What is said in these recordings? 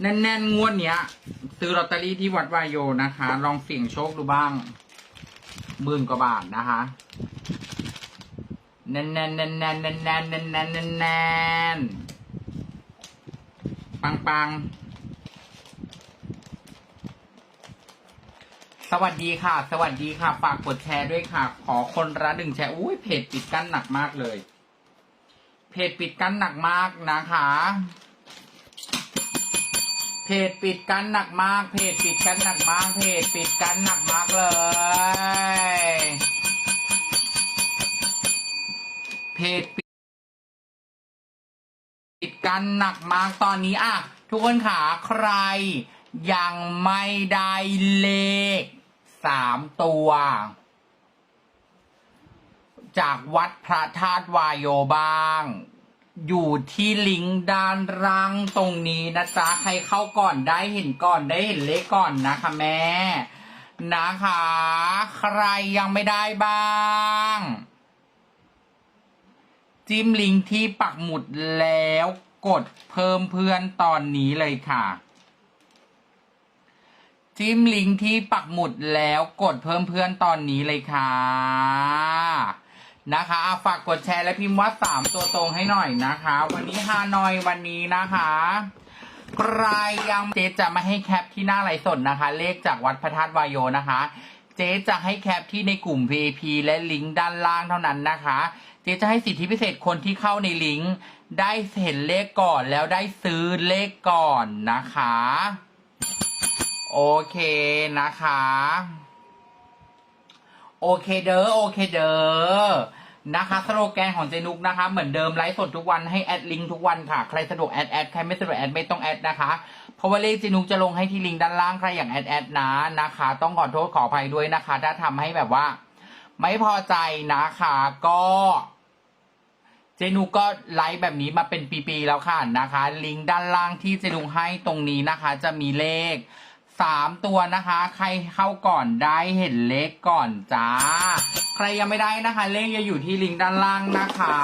แน่นๆงวดเนี้ย ซื้อลอตเตอรี่ที่วัดวายโยนะคะ ลองเสี่ยงโชคดูบ้างหมื่นกว่าบาทนะคะแน่นแน่นแน่นแน่นๆแน่นๆแน่นๆแน่นๆแน่นๆปังๆ สวัสดีค่ะ สวัสดีค่ะ ฝากกดแชร์ด้วยค่ะ ขอคนละหนึ่งแชร์อุ้ยเพจปิดกั้นหนักมากเลย เพจปิดกั้นหนักมากนะคะ เพจปิดกั้นหนักมาก เพจปิดกั้นหนักมาก เพจปิดกั้นหนักมากเลย เพจปิดปิดกั้นหนักมากตอนนี้อะทุกคนขาใครยังไม่ได้เลข สามตัว จากวัดพระธาตุวายโยบ้าง อยู่ที่ลิงก์ด้านล่างตรงนี้นะจ๊ะ ใครเข้าก่อนได้เห็นก่อนได้เห็นเลขก่อนนะคะแม่ นะคะ ใครยังไม่ได้บ้างจิ้มลิงก์ที่ปักหมุดแล้วกดเพิ่มเพื่อนตอนนี้เลยค่ะ จิ้มลิงก์ที่ปักหมุดแล้วกดเพิ่มเพื่อนตอนนี้เลยค่ะ นะคะอะฝากกดแชร์และพิมพ์ว่าสามตัวตรงให้หน่อยนะคะ วันนี้ฮานอยวันนี้นะคะ ใครยังเจ๊จะไม่ให้แคปที่หน้าไลฟ์สดนะคะ เลขจากวัดพระธาตุวายโยนะคะ เจ๊จะให้แคปที่ในกลุ่ม VIP และลิงก์ด้านล่างเท่านั้นนะคะ เจ๊จะให้สิทธิพิเศษคนที่เข้าในลิงก์ได้เห็นเลขก่อนแล้วได้ซื้อเลขก่อนนะคะ โอเคนะคะ โอเคเด้อโอเคเด้อนะคะสโลแกนของเจนุกนะคะ เหมือนเดิมไลฟ์สดทุกวันให้แอดลิงก์ทุกวันค่ะ ใครสะดวกแอดแอดใครไม่สะดวกแอดไม่ต้องแอดนะคะ เพราะว่าเลขเจนุกจะลงให้ที่ลิงก์ด้านล่างใครอย่างแอดแอดนะนะคะ ต้องขอโทษขออภัยด้วยนะคะ ถ้าทำให้แบบว่า ไม่พอใจนะคะก็เจนุกก็ไลฟ์แบบนี้มาเป็นปีๆแล้วค่ะนะคะ ลิงก์ด้านล่างที่เจนุกให้ตรงนี้นะคะ จะมีเลข สามตัวนะคะ ใครเข้าก่อนได้เห็นเลขก่อนจ้า ใครยังไม่ได้นะคะ เลขจะอยู่ที่ลิงก์ด้านล่างนะคะ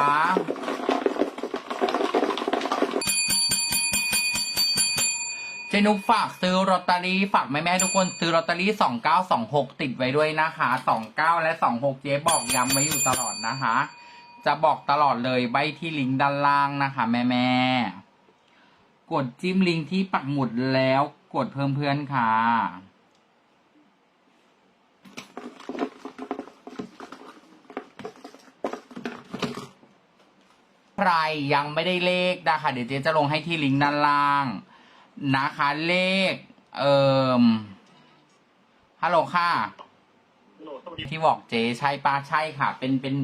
เจนุกฝากซื้อลอตเตอรี่ฝากแม่แม่ทุกคนซื้อลอตเตอรี่สองเก้าสองหกติดไว้ด้วยนะคะสองเก้าและสองหกเจ๊บอกย้ำไว้อยู่ตลอดนะคะ จะบอกตลอดเลยใบที่ลิงก์ด้านล่างนะคะ แม่แม่กดจิ้มลิงก์ที่ปักหมุดแล้ว กดเพิ่มเพื่อนค่ะ ใครยังไม่ได้เลขนะคะ เดี๋ยวเจ๊จะลงให้ที่ลิงก์ด้านล่าง นะคะเลข เอ่มฮัลโหลค่ะ ที่บอกเจ๊ใช่ปะใช่ค่ะ เป็นเป็น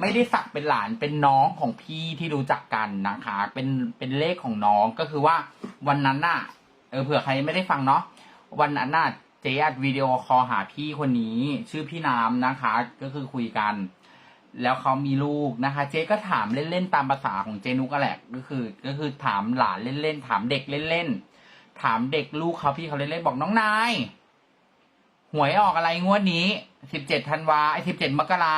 ไม่ได้สักเป็นหลานเป็นน้องของพี่ที่รู้จักกันนะคะ เป็นเป็นเลขของน้องก็คือว่าวันนั้นน่ะ เออเผื่อใครไม่ได้ฟังเนาะวันนั้นน่ะเจ๊อัดวิดีโอคอลหาพี่คนนี้ ชื่อพี่น้ำนะคะ ก็คือคุยกัน แล้วเขามีลูกนะคะ เจ๊ก็ถามเล่นๆตามภาษาของเจนุกแหละ ก็คือ ก็คือถามหลานเล่นๆถามเด็กเล่นๆถามเด็กลูกเขาพี่เขาเล่นๆบอกน้องนายหวยออกอะไรงวดนี้สิบเจ็ดธันวาไอสิบเจ็ดมกรา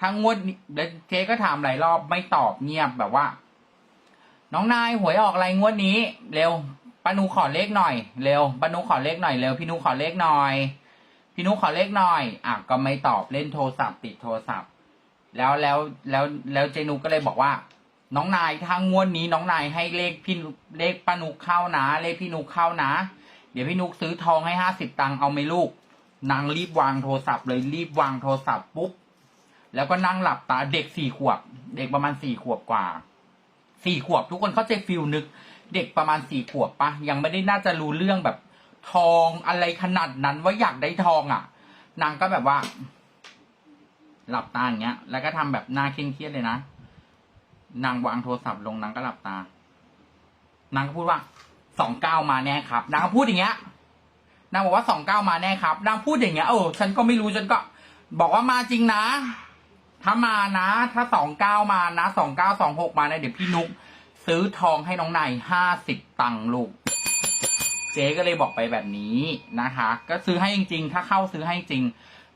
ทั้งงวดแล้วเจ๊ก็ถามหลายรอบไม่ตอบเงียบแบบว่า น้องนายหวยออกอะไรงวดนี้ เร็ว ปานูขอเลขหน่อยเร็วปานูขอเลขหน่อยเร็วพี่นูขอเลขหน่อย พี่นุขอเลขหน่อยอะก็ไม่ตอบเล่นโทรศัพท์ติดโทรศัพท์ แล้วแล้วแล้วแล้วเจนุก็เลยบอกว่า น้องนายถ้างวดนี้น้องนายให้เลขพี่นุเลขปานุกเข้านะเลขพี่นุกเข้านะ เดี๋ยวพี่นุกซื้อทองให้ห้าสิบตังค์เอาไหมลูก นางรีบวางโทรศัพท์เลยรีบวางโทรศัพท์ปุ๊บแล้วก็นั่งหลับตาเด็กสี่ขวบ เด็กประมาณสี่ขวบกว่า สี่ขวบทุกคนเข้าใจฟิลนึก เด็กประมาณสี่ขวบปะยังไม่ได้น่าจะรู้เรื่องแบบ ทองอะไรขนาดนั้นว่าอยากได้ทองอะ นางก็แบบว่า หลับตาอย่างเงี้ย แล้วก็ทำแบบหน้าเคร่งเครียดเลยนะนางวางโทรศัพท์ลงนางก็หลับตา นางก็พูดว่าสองเก้ามาแน่ครับ นางก็พูดอย่างเงี้ยนางบอกว่าสองเก้ามาแน่ครับ นางพูดอย่างเงี้ยเออฉันก็ไม่รู้ฉันก็ บอกว่ามาจริงนะ ถ้ามานะ ถ้าสองเก้ามานะสองเก้าสองหกมานะเดี๋ยวพี่นุก ซื้อทองให้น้องนายห้าสิบตังค์ลูก เจ๊ก็เลยบอกไปแบบนี้นะคะ ก็ซื้อให้จริงๆ ถ้าเข้าซื้อให้จริง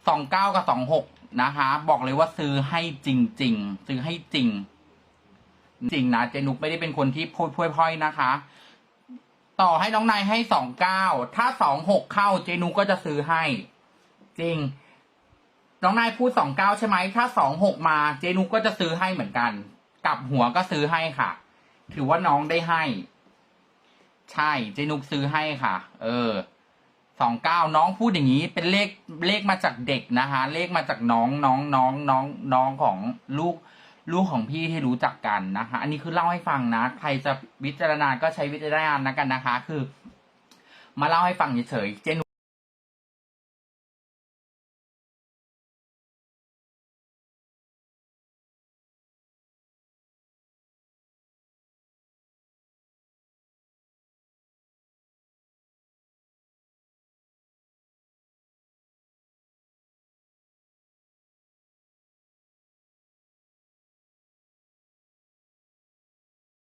สองเก้ากับสองหกนะคะ บอกเลยว่าซื้อให้จริง ๆ ซื้อให้จริง จริงนะเจนุกไม่ได้เป็นคนที่พูดพ่อยๆนะคะ ต่อให้น้องนายให้สองเก้าถ้าสองหกเข้าเจนุกก็จะซื้อให้ จริง น้องนายพูดสองเก้าใช่ไหม ถ้าสองหกมาเจนุกก็จะซื้อให้เหมือนกัน กลับหัวก็ซื้อให้ค่ะ ถือว่าน้องได้ให้ ใช่เจนุกซื้อให้ค่ะ เออสองเก้าน้องพูดอย่างนี้เป็นเลขเลขมาจากเด็กนะคะเลขมาจากน้องน้องน้องน้องน้องของลูกลูกของพี่ที่รู้จักกันนะคะ อันนี้คือเล่าให้ฟังนะ ใครจะวิจารณาก็ใช้วิจารณญาณนะกันนะคะ คือ มาเล่าให้ฟังเฉยๆเจน